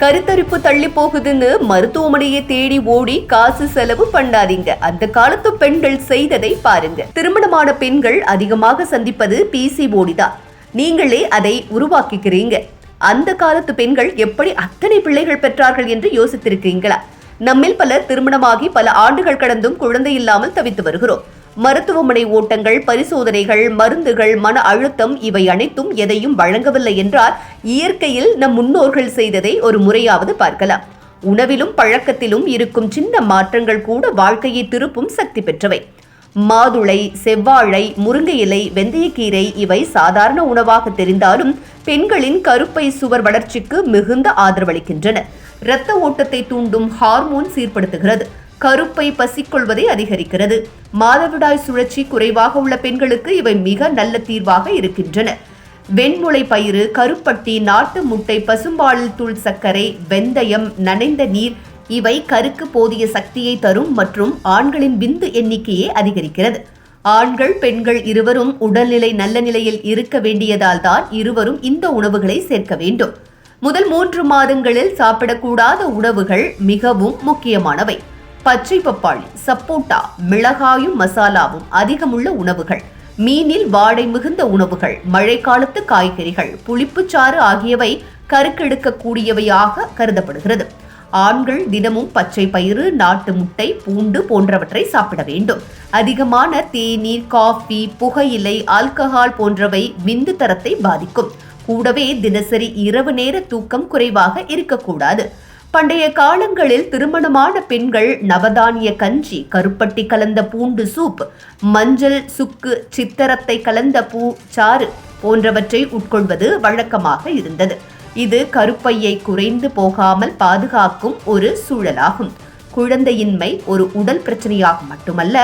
கருத்தரிப்பு தள்ளி போகுதுன்னு மருத்துவமனையை தேடி ஓடி காசு செலவு பண்ணாதீங்க. அந்த காலத்து பெண்கள் செய்ததை பாருங்க. திருமணமான பெண்கள் அதிகமாக சந்திப்பது பிசிஓடி தான். நீங்களே அதை உருவாக்கிக்கிறீங்க. அந்த காலத்து பெண்கள் எப்படி அத்தனை பிள்ளைகள் பெற்றார்கள் என்று யோசித்திருக்கிறீங்களா? நம்மில் பலர் திருமணமாகி பல ஆண்டுகள் கடந்தும் குழந்தை இல்லாமல் தவித்து வருகிறோம். மருத்துவமனை ஓட்டங்கள் பரிசோதனைகள் மருந்துகள் மன அழுத்தம் இவை அனைத்தும் எதையும் வழங்கவில்லை என்றால் இயற்கையில் நம் முன்னோர்கள் செய்ததை ஒரு முறையாவது பார்க்கலாம். உணவிலும் பழக்கத்திலும் இருக்கும் சின்ன மாற்றங்கள் கூட வாழ்க்கையை திருப்பும் சக்தி பெற்றவை. மாதுளை செவ்வாழை முருங்கை இலை வெந்தயக்கீரை இவை சாதாரண உணவாக தெரிந்தாலும் பெண்களின் கருப்பை சுவர் வளர்ச்சிக்கு மிகுந்த ஆதரவளிக்கின்றன. இரத்த ஓட்டத்தை தூண்டும் ஹார்மோன் சீர்படுத்துகிறது. கருப்பை பசிக்கொள்வதை அதிகரிக்கிறது. மாதவிடாய் சுழற்சி குறைவாக உள்ள பெண்களுக்கு இவை மிக நல்ல தீர்வாக இருக்கின்றன. வெண்முளை பயிறு கருப்பட்டி நாட்டு முட்டை பசும்பாலில் தூள் சர்க்கரை வெந்தயம் நனைந்த நீர் இவை கருக்கு போதிய சக்தியை தரும் மற்றும் ஆண்களின் விந்து எண்ணிக்கையை அதிகரிக்கிறது. ஆண்கள் பெண்கள் இருவரும் உடல்நிலை நல்ல நிலையில் இருக்க வேண்டியதால் தான் இருவரும் இந்த உணவுகளை சேர்க்க வேண்டும். முதல் மூன்று மாதங்களில் சாப்பிடக்கூடாத உணவுகள் மிகவும் முக்கியமானவை. பச்சை பப்பாளி சப்போட்டா மிளகாயும் மசாலாவும் அதிகமுள்ள உணவுகள். மீனில் வாடை மிகுந்த உணவுகள் மழைக்காலத்து காய்கறிகள் புளிப்புச்சாறு ஆகியவை கருக்கெடுக்கக்கூடியவையாக கருதப்படுகிறது. ஆண்கள் தினமும் பச்சை பயிறு நாட்டு முட்டை பூண்டு போன்றவற்றை சாப்பிட வேண்டும். அதிகமான தேநீர் காஃபி புகையிலை ஆல்கஹால் போன்றவை விந்து தரத்தை பாதிக்கும். கூடவே தினசரி இரவு நேர தூக்கம் குறைவாக இருக்கக்கூடாது. பண்டைய காலங்களில் திருமணமான பெண்கள் நவதானிய கஞ்சி கருப்பட்டி கலந்த பூண்டு சூப் மஞ்சள் சுக்கு சித்தரத்தை கலந்த பூ சாறு போன்றவற்றை உட்கொள்வது வழக்கமாக இருந்தது. இது கருப்பையை குறைந்து போகாமல் பாதுகாக்கும் ஒரு சூழலாகும். குழந்தையின்மை ஒரு உடல் பிரச்சனையாக மட்டுமல்ல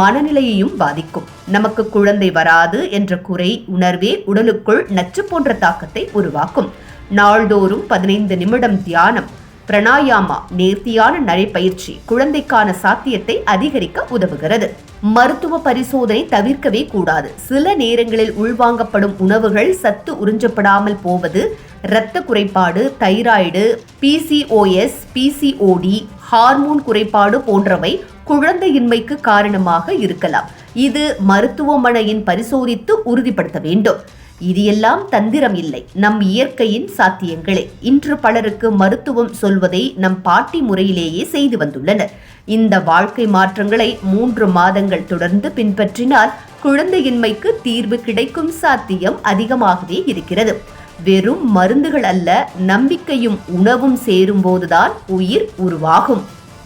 மனநிலையையும் பாதிக்கும். நமக்கு குழந்தை வராது என்ற குறை உணர்வே உடலுக்குள் நச்சு போன்ற தாக்கத்தை உருவாக்கும். நாள்தோறும் பதினைந்து நிமிடம் தியானம் பிரணாயாமா நேர்த்தியான நடைப்பயிற்சி குழந்தைக்கான சாத்தியத்தை அதிகரிக்க உதவுகிறது. மருத்துவ பரிசோதனை தவிர்க்கவே கூடாது. சில நேரங்களில் உள்வாங்கப்படும் உணவுகள் சத்து உறிஞ்சப்படாமல் போவது இரத்த குறைபாடு தைராய்டு பிசிஓஎஸ் பிசிஓடி ஹார்மோன் குறைபாடு போன்றவை குழந்தையின்மைக்கு காரணமாக இருக்கலாம். இது மருத்துவமனையின் பரிசோதித்து உறுதிப்படுத்த வேண்டும். இது எல்லாம் தந்திரம் இல்லை. நம் இயற்கையின் சாத்தியங்களே. இன்று பலருக்கு மருத்துவம் சொல்வதை நம் பாட்டி முறையிலேயே செய்து வந்துள்ளனர். இந்த வாழ்க்கை மாற்றங்களை மூன்று மாதங்கள் தொடர்ந்து பின்பற்றினால் குழந்தையின்மைக்கு தீர்வு கிடைக்கும் சாத்தியம் அதிகமாகவே இருக்கிறது. வெறும் மருந்துகள் அல்ல நம்பிக்கையும் உணவும் சேரும்போதுதான் உயிர் உருவாகும்.